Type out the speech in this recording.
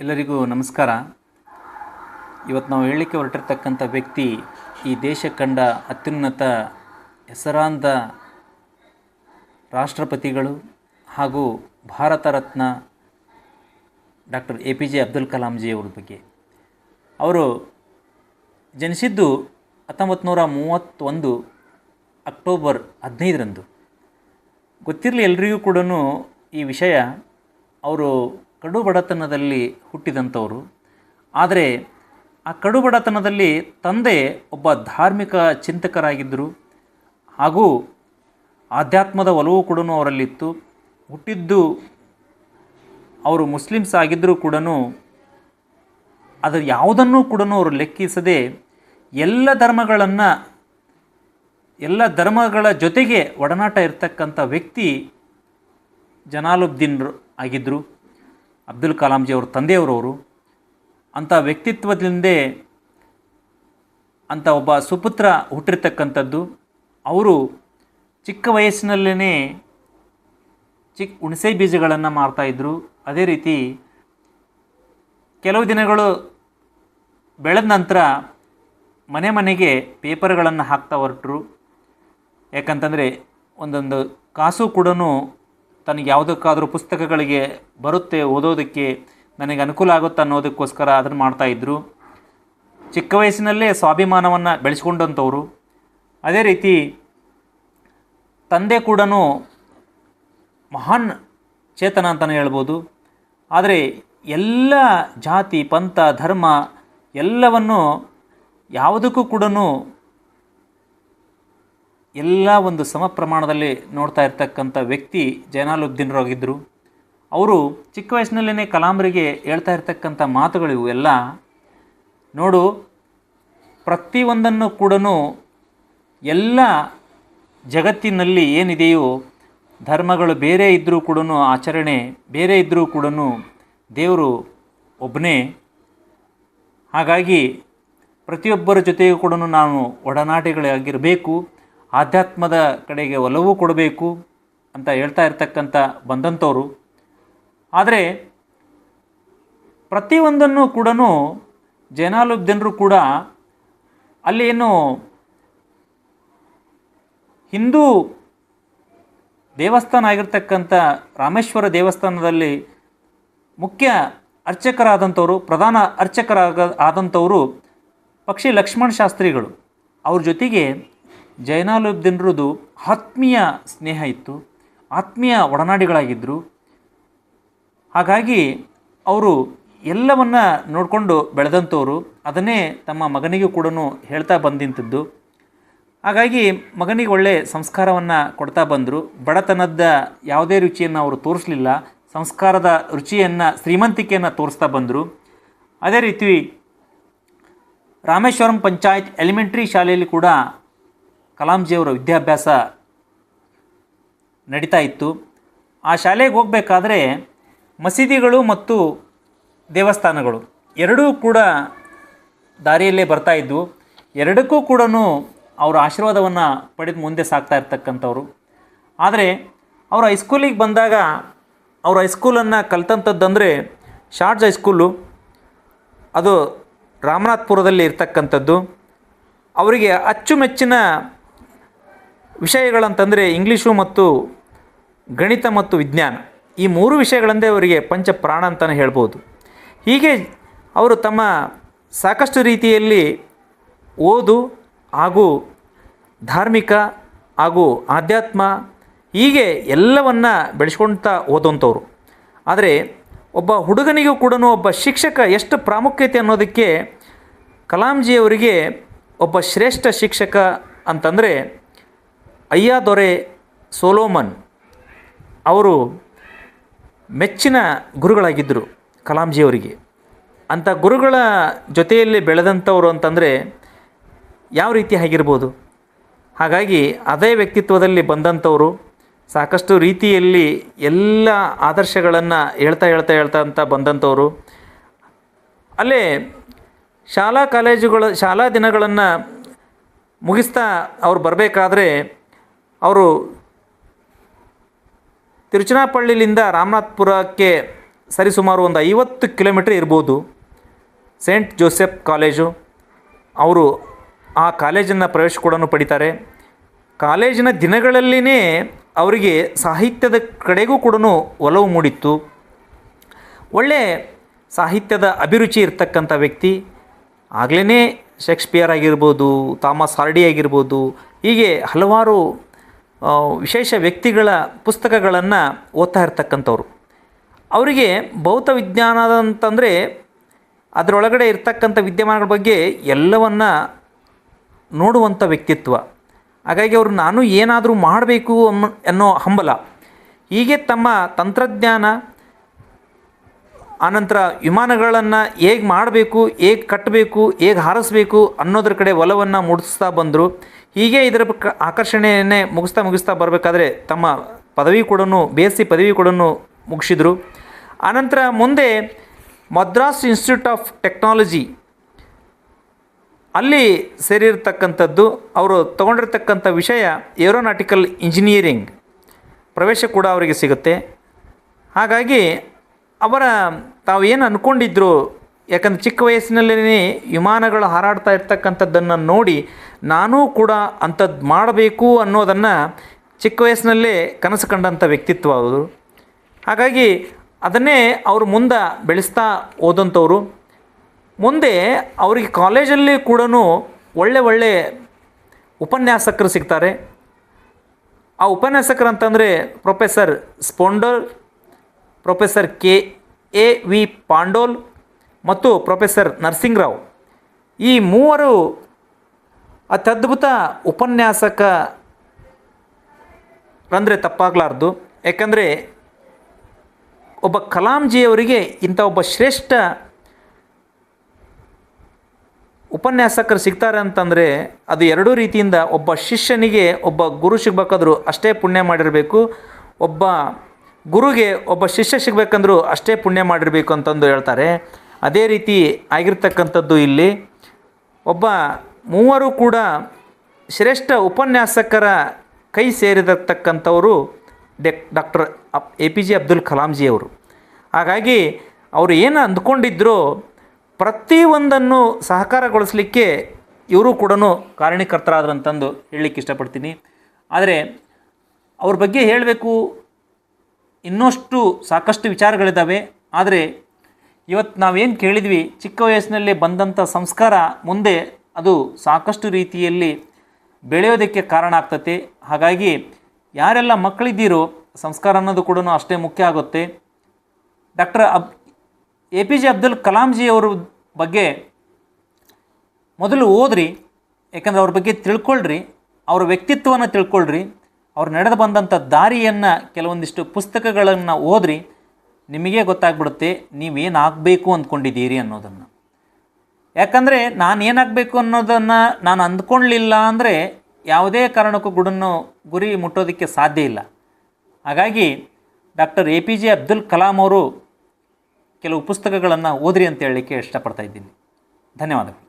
ಎಲ್ಲರಿಗೂ ನಮಸ್ಕಾರ. ಇವತ್ತು ನಾವು ಹೇಳಲಿಕ್ಕೆ ಹೊರಟಿರ್ತಕ್ಕಂಥ ವ್ಯಕ್ತಿ ಈ ದೇಶ ಕಂಡ ಅತ್ಯುನ್ನತ ಹೆಸರಾಂತ ರಾಷ್ಟ್ರಪತಿಗಳು ಹಾಗೂ Bharat Ratna doctor A P J Abdul ಕಲಾಂಜಿಯವ್ರ ಬಗ್ಗೆ. ಅವರು ಜನಿಸಿದ್ದು ಹತ್ತೊಂಬತ್ತು ನೂರ ಮೂವತ್ತೊಂದು ಅಕ್ಟೋಬರ್ ಹದಿನೈದರಂದು. ಗೊತ್ತಿರಲಿ ಎಲ್ರಿಗೂ ಕೂಡ ಈ ವಿಷಯ ಅವರು ಕಡು ಬಡತನದಲ್ಲಿ ಹುಟ್ಟಿದಂಥವರು. ಆದರೆ ಆ ಕಡು ಬಡತನದಲ್ಲಿ ತಂದೆ ಒಬ್ಬ ಧಾರ್ಮಿಕ ಚಿಂತಕರಾಗಿದ್ದರು. ಹಾಗೂ ಆಧ್ಯಾತ್ಮದ ಒಲವು ಕೂಡ ಅವರಲ್ಲಿತ್ತು. ಹುಟ್ಟಿದ್ದು ಅವರು ಮುಸ್ಲಿಮ್ಸ್ ಆಗಿದ್ದರೂ ಕೂಡ ಅದರ ಯಾವುದನ್ನು ಕೂಡ ಅವರು ಲೆಕ್ಕಿಸದೆ ಎಲ್ಲ ಧರ್ಮಗಳನ್ನು, ಎಲ್ಲ ಧರ್ಮಗಳ ಜೊತೆಗೆ ಒಡನಾಟ ಇರತಕ್ಕಂಥ ವ್ಯಕ್ತಿ ಜನಾಲುದ್ದೀನ್ರು ಆಗಿದ್ದರು. ಅಬ್ದುಲ್ ಕಲಾಂಜಿ ಅವ್ರ ತಂದೆಯವರವರು ಅಂಥ ವ್ಯಕ್ತಿತ್ವದಿಂದೇ ಅಂಥ ಒಬ್ಬ ಸುಪುತ್ರ ಹುಟ್ಟಿರ್ತಕ್ಕಂಥದ್ದು. ಅವರು ಚಿಕ್ಕ ವಯಸ್ಸಿನಲ್ಲೇ ಚಿಕ್ಕ ಹುಣಸೆ ಬೀಜಗಳನ್ನು ಮಾರ್ತಾಯಿದ್ರು ಅದೇ ರೀತಿ ಕೆಲವು ದಿನಗಳು ಬೆಳೆದ ನಂತರ ಮನೆ ಮನೆಗೆ ಪೇಪರ್ಗಳನ್ನು ಹಾಕ್ತಾ ಹೊರಟರು. ಯಾಕಂತಂದರೆ ಒಂದೊಂದು ಕಾಸು ಕೂಡ ತನಗೆ ಯಾವುದಕ್ಕಾದರೂ ಪುಸ್ತಕಗಳಿಗೆ ಬರುತ್ತೆ ಓದೋದಕ್ಕೆ ನನಗೆ ಅನುಕೂಲ ಆಗುತ್ತೆ ಅನ್ನೋದಕ್ಕೋಸ್ಕರ ಅದನ್ನು ಮಾಡ್ತಾಯಿದ್ರು ಚಿಕ್ಕ ವಯಸ್ಸಿನಲ್ಲೇ ಸ್ವಾಭಿಮಾನವನ್ನು ಬೆಳೆಸ್ಕೊಂಡಂಥವ್ರು. ಅದೇ ರೀತಿ ತಂದೆ ಕೂಡ ಮಹಾನ್ ಚೇತನ ಅಂತಲೇ ಹೇಳ್ಬೋದು. ಆದರೆ ಎಲ್ಲ ಜಾತಿ, ಪಂಥ, ಧರ್ಮ ಎಲ್ಲವನ್ನು ಯಾವುದಕ್ಕೂ ಕೂಡ ಎಲ್ಲ ಒಂದು ಸಮ ಪ್ರಮಾಣದಲ್ಲಿ ನೋಡ್ತಾ ಇರ್ತಕ್ಕಂಥ ವ್ಯಕ್ತಿ ಜೈನಾಲುದ್ದೀನ್ರಾಗಿದ್ದರು ಅವರು ಚಿಕ್ಕ ವಯಸ್ಸಿನಲ್ಲೇ ಕಲಾಂಬರಿಗೆ ಹೇಳ್ತಾ ಇರ್ತಕ್ಕಂಥ ಮಾತುಗಳು ಇವು ಎಲ್ಲ ನೋಡು, ಪ್ರತಿಯೊಂದನ್ನು ಕೂಡ ಎಲ್ಲ ಜಗತ್ತಿನಲ್ಲಿ ಏನಿದೆಯೋ, ಧರ್ಮಗಳು ಬೇರೆ ಇದ್ದರೂ ಕೂಡ ಆಚರಣೆ ಬೇರೆ ಇದ್ದರೂ ಕೂಡ ದೇವರು ಒಬ್ಬನೇ ಹಾಗಾಗಿ ಪ್ರತಿಯೊಬ್ಬರ ಜೊತೆಗೂ ಕೂಡ ನಾನು ಒಡನಾಟಿಗಳಾಗಿರಬೇಕು ಆಧ್ಯಾತ್ಮದ ಕಡೆಗೆ ಒಲವು ಕೊಡಬೇಕು ಅಂತ ಹೇಳ್ತಾ ಇರ್ತಕ್ಕಂಥ ಬಂದಂಥವರು. ಆದರೆ ಪ್ರತಿಯೊಂದನ್ನು ಕೂಡ ಜನರು ಕೂಡ ಅಲ್ಲಿ ಏನು ಹಿಂದೂ ದೇವಸ್ಥಾನ ಆಗಿರ್ತಕ್ಕಂಥ ರಾಮೇಶ್ವರ ದೇವಸ್ಥಾನದಲ್ಲಿ ಮುಖ್ಯ ಅರ್ಚಕರಾದಂಥವರು, ಪ್ರಧಾನ ಅರ್ಚಕರಾಗ, ಆದಂಥವರು ಪಕ್ಷಿ ಲಕ್ಷ್ಮಣ ಶಾಸ್ತ್ರಿಗಳು. ಅವ್ರ ಜೊತೆಗೆ ಜೈನಾಲುದ್ದೀನ್ರದು ಆತ್ಮೀಯ ಸ್ನೇಹ ಇತ್ತು. ಆತ್ಮೀಯ ಒಡನಾಡಿಗಳಾಗಿದ್ದರು ಹಾಗಾಗಿ ಅವರು ಎಲ್ಲವನ್ನ ನೋಡಿಕೊಂಡು ಬೆಳೆದಂಥವ್ರು. ಅದನ್ನೇ ತಮ್ಮ ಮಗನಿಗೂ ಕೂಡ ಹೇಳ್ತಾ ಬಂದಿಂಥದ್ದು ಹಾಗಾಗಿ ಮಗನಿಗೆ ಒಳ್ಳೆ ಸಂಸ್ಕಾರವನ್ನು ಕೊಡ್ತಾ ಬಂದರು. ಬಡತನದ ಯಾವುದೇ ರುಚಿಯನ್ನು ಅವರು ತೋರಿಸಲಿಲ್ಲ. ಸಂಸ್ಕಾರದ ರುಚಿಯನ್ನು, ಶ್ರೀಮಂತಿಕೆಯನ್ನು ತೋರಿಸ್ತಾ ಬಂದರು. ಅದೇ ರೀತಿ ರಾಮೇಶ್ವರಂ ಪಂಚಾಯತ್ ಎಲಿಮೆಂಟ್ರಿ ಶಾಲೆಯಲ್ಲಿ ಕೂಡ ಕಲಾಂಜಿಯವರ ವಿದ್ಯಾಭ್ಯಾಸ ನಡೀತಾ ಇತ್ತು. ಆ ಶಾಲೆಗೆ ಹೋಗಬೇಕಾದ್ರೆ ಮಸೀದಿಗಳು ಮತ್ತು ದೇವಸ್ಥಾನಗಳು ಎರಡೂ ಕೂಡ ದಾರಿಯಲ್ಲೇ ಬರ್ತಾ ಇದ್ವು. ಎರಡಕ್ಕೂ ಕೂಡ ಅವರ ಆಶೀರ್ವಾದವನ್ನು ಪಡೆದು ಮುಂದೆ ಸಾಗ್ತಾ ಇರ್ತಕ್ಕಂಥವ್ರು. ಆದರೆ ಅವರು ಹೈಸ್ಕೂಲಿಗೆ ಬಂದಾಗ ಅವರು ಹೈಸ್ಕೂಲನ್ನು ಕಲಿತಂಥದ್ದಂದರೆ ಶಾರ್ಜ್ ಹೈಸ್ಕೂಲು ಅದು ರಾಮನಾಥ್ಪುರದಲ್ಲಿ ಇರ್ತಕ್ಕಂಥದ್ದು. ಅವರಿಗೆ ಅಚ್ಚುಮೆಚ್ಚಿನ ವಿಷಯಗಳಂತಂದರೆ ಇಂಗ್ಲೀಷು ಮತ್ತು ಗಣಿತ ಮತ್ತು ವಿಜ್ಞಾನ. ಈ ಮೂರು ವಿಷಯಗಳಂದೇ ಅವರಿಗೆ ಪಂಚ ಪ್ರಾಣ ಅಂತಲೇ ಹೇಳ್ಬೋದು. ಹೀಗೆ ಅವರು ತಮ್ಮ ಸಾಕಷ್ಟು ರೀತಿಯಲ್ಲಿ ಓದು ಹಾಗೂ ಧಾರ್ಮಿಕ ಹಾಗೂ ಆಧ್ಯಾತ್ಮ ಹೀಗೆ ಎಲ್ಲವನ್ನ ಬೆಳೆಸ್ಕೊಳ್ತಾ ಓದೋಂಥವ್ರು ಆದರೆ ಒಬ್ಬ ಹುಡುಗನಿಗೂ ಕೂಡ ಒಬ್ಬ ಶಿಕ್ಷಕ ಎಷ್ಟು ಪ್ರಾಮುಖ್ಯತೆ ಅನ್ನೋದಕ್ಕೆ ಕಲಾಂಜಿಯವರಿಗೆ ಒಬ್ಬ ಶ್ರೇಷ್ಠ ಶಿಕ್ಷಕ ಅಂತಂದರೆ ಅಯ್ಯಾದೊರೆ ಸೋಲೋಮನ್ ಅವರು ಮೆಚ್ಚಿನ ಗುರುಗಳಾಗಿದ್ದರು ಕಲಾಂಜಿಯವರಿಗೆ. ಅಂಥ ಗುರುಗಳ ಜೊತೆಯಲ್ಲಿ ಬೆಳೆದಂಥವರು ಅಂತಂದರೆ ಯಾವ ರೀತಿ ಆಗಿರ್ಬೋದು? ಹಾಗಾಗಿ ಅದೇ ವ್ಯಕ್ತಿತ್ವದಲ್ಲಿ ಬಂದಂಥವರು ಸಾಕಷ್ಟು ರೀತಿಯಲ್ಲಿ ಎಲ್ಲ ಆದರ್ಶಗಳನ್ನು ಹೇಳ್ತಾ ಹೇಳ್ತಾ ಹೇಳ್ತಾ ಅಂತ ಬಂದಂಥವರು. ಅಲ್ಲೇ ಶಾಲಾ ಕಾಲೇಜುಗಳ ಶಾಲಾ ದಿನಗಳನ್ನು ಮುಗಿಸ್ತಾ ಅವ್ರು ಬರಬೇಕಾದ್ರೆ ಅವರು ತಿರುಚನಾಪಳ್ಳಿಲಿಂದ ರಾಮನಾಥ್ಪುರಕ್ಕೆ ಸರಿಸುಮಾರು ಒಂದು ಐವತ್ತು ಕಿಲೋಮೀಟ್ರ್ ಇರ್ಬೋದು. Saint Joseph college. ಅವರು ಆ ಕಾಲೇಜನ್ನು ಪ್ರವೇಶ ಕೂಡ ಪಡಿತಾರೆ. ಕಾಲೇಜಿನ ದಿನಗಳಲ್ಲಿನೇ ಅವರಿಗೆ ಸಾಹಿತ್ಯದ ಕಡೆಗೂ ಕೂಡ ಒಲವು ಮೂಡಿತ್ತು. ಒಳ್ಳೆ ಸಾಹಿತ್ಯದ ಅಭಿರುಚಿ ಇರ್ತಕ್ಕಂಥ ವ್ಯಕ್ತಿ. ಆಗಲೇ ಶೇಕ್ಸ್ಪಿಯರ್ ಆಗಿರ್ಬೋದು, ಥಾಮಸ್ ಹಾರ್ಡಿ ಆಗಿರ್ಬೋದು, ಹೀಗೆ ಹಲವಾರು ವಿಶೇಷ ವ್ಯಕ್ತಿಗಳ ಪುಸ್ತಕಗಳನ್ನು ಓದ್ತಾ ಇರ್ತಕ್ಕಂಥವ್ರು. ಅವರಿಗೆ ಭೌತ ವಿಜ್ಞಾನ ಅಂತಂದರೆ ಅದರೊಳಗಡೆ ಇರ್ತಕ್ಕಂಥ ವಿದ್ಯಮಾನಗಳ ಬಗ್ಗೆ ಎಲ್ಲವನ್ನ ನೋಡುವಂಥ ವ್ಯಕ್ತಿತ್ವ. ಹಾಗಾಗಿ ಅವರು ನಾನು ಏನಾದರೂ ಮಾಡಬೇಕು ಅನ್ನೋ ಹಂಬಲ. ಹೀಗೆ ತಮ್ಮ ತಂತ್ರಜ್ಞಾನ, ಆನಂತರ ವಿಮಾನಗಳನ್ನು ಹೇಗೆ ಮಾಡಬೇಕು, ಹೇಗೆ ಕಟ್ಟಬೇಕು ಹೇಗೆ ಹಾರಿಸ್ಬೇಕು ಅನ್ನೋದ್ರ ಕಡೆ ಒಲವನ್ನು ಮೂಡಿಸ್ತಾ ಬಂದರು. ಹೀಗೆ ಇದರ ಆಕರ್ಷಣೆಯನ್ನೇ ಮುಗಿಸ್ತಾ ಮುಗಿಸ್ತಾ ಬರಬೇಕಾದ್ರೆ ತಮ್ಮ ಪದವಿ ಕೂಡ ಬಿ ಎಸ್ ಸಿ ಪದವಿ ಕೂಡ ಮುಗಿಸಿದರು. ಆನಂತರ ಮುಂದೆ ಮದ್ರಾಸ್ ಇನ್ಸ್ಟಿಟ್ಯೂಟ್ ಆಫ್ ಟೆಕ್ನಾಲಜಿ ಅಲ್ಲಿ ಸೇರಿರ್ತಕ್ಕಂಥದ್ದು, ಅವರು ತಗೊಂಡಿರ್ತಕ್ಕಂಥ ವಿಷಯ ಏರೋನಾಟಿಕಲ್ ಇಂಜಿನಿಯರಿಂಗ್ ಪ್ರವೇಶ ಕೂಡ ಅವರಿಗೆ ಸಿಗುತ್ತೆ. ಹಾಗಾಗಿ ಅವರ ತಾವು ಏನು ಅಂದ್ಕೊಂಡಿದ್ರು ಯಾಕಂದರೆ ಚಿಕ್ಕ ವಯಸ್ಸಿನಲ್ಲೇ ವಿಮಾನಗಳು ಹಾರಾಡ್ತಾ ಇರ್ತಕ್ಕಂಥದ್ದನ್ನು ನೋಡಿ ನಾನೂ ಕೂಡ ಅಂಥದ್ದು ಮಾಡಬೇಕು ಅನ್ನೋದನ್ನು ಚಿಕ್ಕ ವಯಸ್ಸಿನಲ್ಲೇ ಕನಸು ಕಂಡಂಥ ವ್ಯಕ್ತಿತ್ವ ಅವರು. ಹಾಗಾಗಿ ಅದನ್ನೇ ಅವರು ಮುಂದೆ ಬೆಳೆಸ್ತಾ ಹೋದಂಥವ್ರು. ಮುಂದೆ ಅವರಿಗೆ ಕಾಲೇಜಲ್ಲಿ ಕೂಡ ಒಳ್ಳೆ ಒಳ್ಳೆ ಉಪನ್ಯಾಸಕರು ಸಿಗ್ತಾರೆ. ಆ ಉಪನ್ಯಾಸಕರು ಅಂತಂದರೆ ಪ್ರೊಫೆಸರ್ ಸ್ಪೊಂಡೋಲ್, ಪ್ರೊಫೆಸರ್ ಕೆ ಎ ವಿ ಪಾಂಡೋಲ್ ಮತ್ತು ಪ್ರೊಫೆಸರ್ ನರಸಿಂಗರಾವ್. ಈ ಮೂವರು ಅತ್ಯದ್ಭುತ ಉಪನ್ಯಾಸಕ ಅಂದರೆ ತಪ್ಪಾಗಲಾರ್ದು. ಯಾಕಂದರೆ ಒಬ್ಬ ಕಲಾಂಜಿಯವರಿಗೆ ಇಂಥ ಒಬ್ಬ ಶ್ರೇಷ್ಠ ಉಪನ್ಯಾಸಕರು ಸಿಗ್ತಾರೆ ಅಂತಂದರೆ ಅದು ಎರಡೂ ರೀತಿಯಿಂದ ಒಬ್ಬ ಶಿಷ್ಯನಿಗೆ ಒಬ್ಬ ಗುರು ಸಿಗ್ಬೇಕಾದ್ರೂ ಅಷ್ಟೇ ಪುಣ್ಯ ಮಾಡಿರಬೇಕು. ಒಬ್ಬ ಗುರುಗೆ ಒಬ್ಬ ಶಿಷ್ಯ ಸಿಗಬೇಕಂದ್ರೂ ಅಷ್ಟೇ ಪುಣ್ಯ ಮಾಡಿರಬೇಕು ಅಂತಂದು ಹೇಳ್ತಾರೆ. ಅದೇ ರೀತಿ ಆಗಿರ್ತಕ್ಕಂಥದ್ದು ಇಲ್ಲಿ ಒಬ್ಬ ಮೂವರು ಕೂಡ ಶ್ರೇಷ್ಠ ಉಪನ್ಯಾಸಕರ ಕೈ ಸೇರಿರತಕ್ಕಂಥವರು deck doctor A P J Abdul ಕಲಾಂಜಿಯವರು ಹಾಗಾಗಿ ಅವರು ಏನು ಅಂದ್ಕೊಂಡಿದ್ರೋ ಪ್ರತಿಯೊಂದನ್ನು ಸಹಕಾರಗೊಳಿಸಲಿಕ್ಕೆ ಇವರು ಕೂಡ ಕಾರಣೀಕರ್ತರಾದ್ರಂತಂದು ಹೇಳಲಿಕ್ಕೆ ಇಷ್ಟಪಡ್ತೀನಿ. ಆದರೆ ಅವ್ರ ಬಗ್ಗೆ ಹೇಳಬೇಕು ಇನ್ನಷ್ಟು ಸಾಕಷ್ಟು ವಿಚಾರಗಳಿದ್ದಾವೆ ಆದರೆ ಇವತ್ತು ನಾವೇನು ಕೇಳಿದ್ವಿ ಚಿಕ್ಕ ವಯಸ್ಸಿನಲ್ಲಿ ಬಂದಂಥ ಸಂಸ್ಕಾರ ಮುಂದೆ ಅದು ಸಾಕಷ್ಟು ರೀತಿಯಲ್ಲಿ ಬೆಳೆಯೋದಕ್ಕೆ ಕಾರಣ ಆಗ್ತತೆ. ಹಾಗಾಗಿ ಯಾರೆಲ್ಲ ಮಕ್ಕಳಿದ್ದೀರೋ, ಸಂಸ್ಕಾರ ಅನ್ನೋದು ಕೂಡ ಅಷ್ಟೇ ಮುಖ್ಯ ಆಗುತ್ತೆ. ಡಾಕ್ಟರ್ ಅಬ್, ಎ ಪಿ ಜೆ ಅಬ್ದುಲ್ ಕಲಾಂಜಿಯವ್ರ ಬಗ್ಗೆ ಮೊದಲು ಓದ್ರಿ, ಯಾಕಂದರೆ ಅವ್ರ ಬಗ್ಗೆ ತಿಳ್ಕೊಳ್ರಿ, ಅವರ ವ್ಯಕ್ತಿತ್ವವನ್ನು ತಿಳ್ಕೊಳ್ರಿ, ಅವ್ರು ನಡೆದು ಬಂದಂಥ ದಾರಿಯನ್ನು ಕೆಲವೊಂದಿಷ್ಟು ಪುಸ್ತಕಗಳನ್ನು ಓದ್ರಿ, ನಿಮಗೇ ಗೊತ್ತಾಗ್ಬಿಡುತ್ತೆ, ನೀವೇನಾಗಬೇಕು ಅಂದ್ಕೊಂಡಿದ್ದೀರಿ ಅನ್ನೋದನ್ನು. ಯಾಕಂದರೆ ನಾನು ಏನಾಗಬೇಕು ಅನ್ನೋದನ್ನು ನಾನು ಅಂದ್ಕೊಳ್ಳಿಲ್ಲ ಅಂದರೆ ಯಾವುದೇ ಕಾರಣಕ್ಕೂ ಗುಡನ್ನು ಗುರಿ ಮುಟ್ಟೋದಕ್ಕೆ ಸಾಧ್ಯ ಇಲ್ಲ. ಹಾಗಾಗಿ doctor A P J Abdul Kalam ಅವರು ಕೆಲವು ಪುಸ್ತಕಗಳನ್ನು ಓದ್ರಿ ಅಂತ ಹೇಳಲಿಕ್ಕೆ ಇಷ್ಟಪಡ್ತಾ ಇದ್ದೀನಿ. ಧನ್ಯವಾದಗಳು.